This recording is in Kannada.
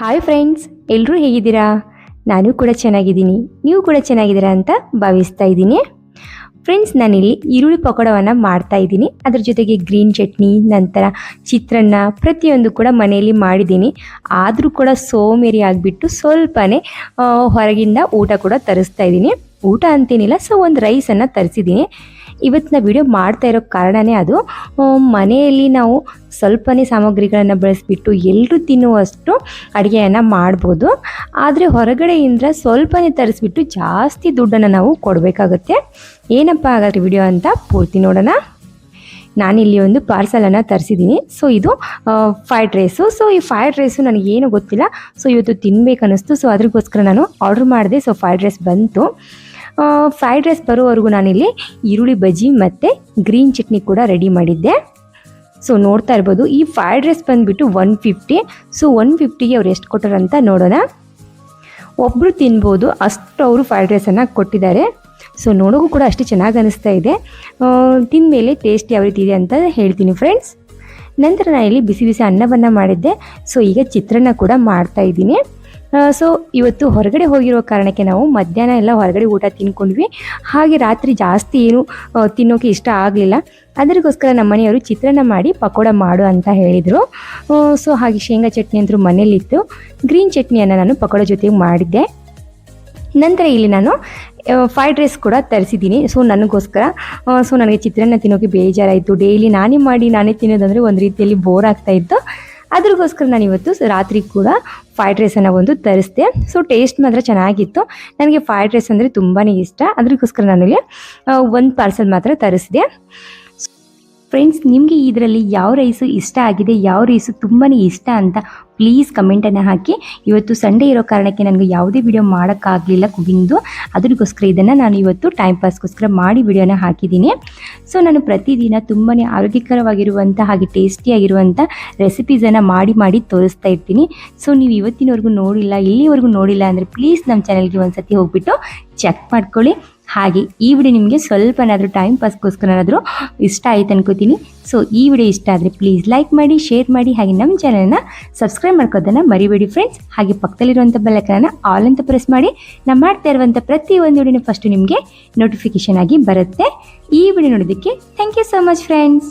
ಹಾಯ್ ಫ್ರೆಂಡ್ಸ್ ಎಲ್ಲರೂ ಹೇಗಿದ್ದೀರಾ? ನಾನು ಕೂಡ ಚೆನ್ನಾಗಿದ್ದೀನಿ. ನೀವು ಕೂಡ ಚೆನ್ನಾಗಿದ್ದೀರಾ ಅಂತ ಭಾವಿಸ್ತಾ ಇದ್ದೀನಿ. ಫ್ರೆಂಡ್ಸ್ ನಾನಿಲ್ಲಿ ಈರುಳ್ಳಿ ಪಕೋಡವನ್ನು ಮಾಡ್ತಾ ಇದ್ದೀನಿ. ಅದ್ರ ಜೊತೆಗೆ ಗ್ರೀನ್ ಚಟ್ನಿ, ನಂತರ ಚಿತ್ರಾನ್ನ ಪ್ರತಿಯೊಂದು ಕೂಡ ಮನೆಯಲ್ಲಿ ಮಾಡಿದ್ದೀನಿ. ಆದರೂ ಕೂಡ ಸೋಮೇರಿ ಆಗಿಬಿಟ್ಟು ಸ್ವಲ್ಪನೇ ಹೊರಗಿಂದ ಊಟ ಕೂಡ ತರಿಸ್ತಾ ಇದ್ದೀನಿ. ಊಟ ಅಂತೇನಿಲ್ಲ ಸೊ ಒಂದು ರೈಸನ್ನು ತರಿಸಿದ್ದೀನಿ. ಇವತ್ತು ನಾ ವಿಡಿಯೋ ಮಾಡ್ತಾ ಇರೋ ಕಾರಣನೇ ಅದು. ಮನೆಯಲ್ಲಿ ನಾವು ಸ್ವಲ್ಪನೇ ಸಾಮಗ್ರಿಗಳನ್ನು ಬಳಸಿಬಿಟ್ಟು ಎಲ್ಲರೂ ತಿನ್ನುವಷ್ಟು ಅಡುಗೆಯನ್ನು ಮಾಡ್ಬೋದು. ಆದರೆ ಹೊರಗಡೆಯಿಂದ ಸ್ವಲ್ಪನೇ ತರಿಸ್ಬಿಟ್ಟು ಜಾಸ್ತಿ ದುಡ್ಡನ್ನು ನಾವು ಕೊಡಬೇಕಾಗುತ್ತೆ. ಏನಪ್ಪ ಹಾಗಾದ್ರೆ ವಿಡಿಯೋ ಅಂತ ಪೂರ್ತಿ ನೋಡೋಣ. ನಾನಿಲ್ಲಿ ಒಂದು ಪಾರ್ಸಲನ್ನು ತರಿಸಿದ್ದೀನಿ ಸೊ ಇದು ಫ್ರೈಡ್ ರೈಸು ಸೊ ಈ ಫ್ರೈಡ್ ರೈಸು ನನಗೇನು ಗೊತ್ತಿಲ್ಲ. ಸೊ ಇವತ್ತು ತಿನ್ಬೇಕು ಅನ್ನಿಸ್ತು ಸೊ ಅದಕ್ಕೋಸ್ಕರ ನಾನು ಆರ್ಡ್ರ್ ಮಾಡಿದೆ. ಸೊ ಫ್ರೈಡ್ ರೈಸ್ ಬಂತು. ಫ್ರೈಡ್ ರೈಸ್ ಬರೋವರೆಗೂ ನಾನಿಲ್ಲಿ ಈರುಳ್ಳಿ ಬಜ್ಜಿ ಮತ್ತು ಗ್ರೀನ್ ಚಟ್ನಿ ಕೂಡ ರೆಡಿ ಮಾಡಿದ್ದೆ. ಸೊ ನೋಡ್ತಾ ಇರ್ಬೋದು, ಈ ಫ್ರೈಡ್ ರೈಸ್ ಬಂದುಬಿಟ್ಟು ಒನ್ ಫಿಫ್ಟಿ ಸೊ ಒನ್ ಫಿಫ್ಟಿಗೆ ಅವ್ರು ಎಷ್ಟು ಕೊಟ್ಟಾರಂತ ನೋಡೋಣ. ಒಬ್ಬರು ತಿನ್ಬೋದು, ಅಷ್ಟು ಅವರು ಫ್ರೈಡ್ ರೈಸನ್ನು ಕೊಟ್ಟಿದ್ದಾರೆ. ಸೊ ನೋಡೋಕ್ಕೂ ಕೂಡ ಅಷ್ಟು ಚೆನ್ನಾಗಿ ಅನಿಸ್ತಾ ಇದೆ. ತಿಂದಮೇಲೆ ಟೇಸ್ಟ್ ಯಾವ ರೀತಿ ಇದೆ ಅಂತ ಹೇಳ್ತೀನಿ ಫ್ರೆಂಡ್ಸ್ ನಂತರ ನಾನು ಇಲ್ಲಿ ಬಿಸಿ ಬಿಸಿ ಅನ್ನವನ್ನು ಮಾಡಿದ್ದೆ. ಸೊ ಈಗ ಚಿತ್ರಾನ್ನ ಕೂಡ ಮಾಡ್ತಾ ಇದ್ದೀನಿ. ಸೊ ಇವತ್ತು ಹೊರಗಡೆ ಹೋಗಿರೋ ಕಾರಣಕ್ಕೆ ನಾವು ಮಧ್ಯಾಹ್ನ ಎಲ್ಲ ಹೊರಗಡೆ ಊಟ ತಿನ್ಕೊಂಡ್ವಿ. ಹಾಗೆ ರಾತ್ರಿ ಜಾಸ್ತಿ ಏನು ತಿನ್ನೋಕೆ ಇಷ್ಟ ಆಗಲಿಲ್ಲ. ಅದಕ್ಕೋಸ್ಕರ ನಮ್ಮ ಮನೆಯವರು ಚಿತ್ರಾನ್ನ ಮಾಡಿ ಪಕೋಡ ಮಾಡು ಅಂತ ಹೇಳಿದರು. ಸೊ ಹಾಗೆ ಶೇಂಗಾ ಚಟ್ನಿ ಅಂತೂ ಮನೇಲಿತ್ತು. ಗ್ರೀನ್ ಚಟ್ನಿಯನ್ನು ನಾನು ಪಕೋಡ ಜೊತೆಗೆ ಮಾಡಿದ್ದೆ. ನಂತರ ಇಲ್ಲಿ ನಾನು ಫ್ರೈಡ್ ರೈಸ್ ಕೂಡ ತರಿಸಿದ್ದೀನಿ. ಸೊ ನನಗೋಸ್ಕರ ಸೊ ನನಗೆ ಚಿತ್ರಾನ್ನ ತಿನ್ನೋಕೆ ಬೇಜಾರಾಯಿತು. ಡೈಲಿ ನಾನೇ ಮಾಡಿ, ನಾನೇ ತಿನ್ನೋದಂದರೆ ಒಂದು ರೀತಿಯಲ್ಲಿ ಬೋರ್ ಆಗ್ತಾ ಇತ್ತು. ಅದ್ರಗೋಸ್ಕರ ನಾನು ಇವತ್ತು ರಾತ್ರಿ ಕೂಡ ಫ್ರೈಡ್ ರೈಸನ್ನು ಒಂದು ತರಿಸಿದೆ. ಸೊ ಟೇಸ್ಟ್ ಮಾತ್ರ ಚೆನ್ನಾಗಿತ್ತು. ನನಗೆ ಫ್ರೈಡ್ ರೈಸ್ ಅಂದರೆ ತುಂಬಾ ಇಷ್ಟ. ಅದಕ್ಕೋಸ್ಕರ ನನಗೆ ಒಂದು ಪಾರ್ಸಲ್ ಮಾತ್ರ ತರಿಸಿದೆ. ಫ್ರೆಂಡ್ಸ್ ನಿಮಗೆ ಇದರಲ್ಲಿ ಯಾವ ರೈಸು ಇಷ್ಟ ಆಗಿದೆ, ಯಾವ ರೈಸು ತುಂಬಾ ಇಷ್ಟ ಅಂತ ಪ್ಲೀಸ್ ಕಮೆಂಟನ್ನು ಹಾಕಿ. ಇವತ್ತು ಸಂಡೇ ಇರೋ ಕಾರಣಕ್ಕೆ ನನಗೆ ಯಾವುದೇ ವಿಡಿಯೋ ಮಾಡೋಕ್ಕಾಗಲಿಲ್ಲ ಕುಗಿಂದು. ಅದಕ್ಕೋಸ್ಕರ ಇದನ್ನು ನಾನು ಇವತ್ತು ಟೈಮ್ ಪಾಸ್ಗೋಸ್ಕರ ಮಾಡಿ ವಿಡಿಯೋನ ಹಾಕಿದ್ದೀನಿ. ಸೊ ನಾನು ಪ್ರತಿದಿನ ತುಂಬಾ ಆರೋಗ್ಯಕರವಾಗಿರುವಂಥ ಹಾಗೆ ಟೇಸ್ಟಿಯಾಗಿರುವಂಥ ರೆಸಿಪೀಸನ್ನು ಮಾಡಿ ಮಾಡಿ ತೋರಿಸ್ತಾ ಇರ್ತೀನಿ. ಸೊ ನೀವು ಇವತ್ತಿನವರೆಗೂ ನೋಡಿಲ್ಲ, ಇಲ್ಲಿವರೆಗೂ ನೋಡಿಲ್ಲ ಅಂದರೆ ಪ್ಲೀಸ್ ನಮ್ಮ ಚಾನಲ್ಗೆ ಒಂದು ಸತಿ ಹೋಗ್ಬಿಟ್ಟು ಚೆಕ್ ಮಾಡ್ಕೊಳ್ಳಿ. ಹಾಗೆ ಈ ವಿಡಿಯೋ ನಿಮಗೆ ಸ್ವಲ್ಪನಾದರೂ ಟೈಮ್ ಪಾಸ್ಗೋಸ್ಕರನಾದರೂ ಇಷ್ಟ ಆಯ್ತು ಅನ್ಕೋತೀನಿ. ಸೊ ಈ ವಿಡಿಯೋ ಇಷ್ಟ ಆದರೆ ಪ್ಲೀಸ್ ಲೈಕ್ ಮಾಡಿ ಶೇರ್ ಮಾಡಿ, ಹಾಗೆ ನಮ್ಮ ಚಾನಲ್ನ ಸಬ್ಸ್ಕ್ರೈಬ್ ಮಾಡ್ಕೋದನ್ನು ಮರಿಬೇಡಿ ಫ್ರೆಂಡ್ಸ್ ಹಾಗೆ ಪಕ್ಕದಲ್ಲಿರುವಂಥ ಬೆಲ್ಲಕನ ಆಲ್ ಅಂತ ಪ್ರೆಸ್ ಮಾಡಿ. ನಾನು ಮಾಡ್ತಾ ಇರುವಂಥ ಪ್ರತಿಯೊಂದು ವಿಡಿಯೋನೂ ಫಸ್ಟು ನಿಮಗೆ ನೋಟಿಫಿಕೇಶನ್ ಆಗಿ ಬರುತ್ತೆ. ಈ ವಿಡಿಯೋ ನೋಡೋದಕ್ಕೆ thank you so much friends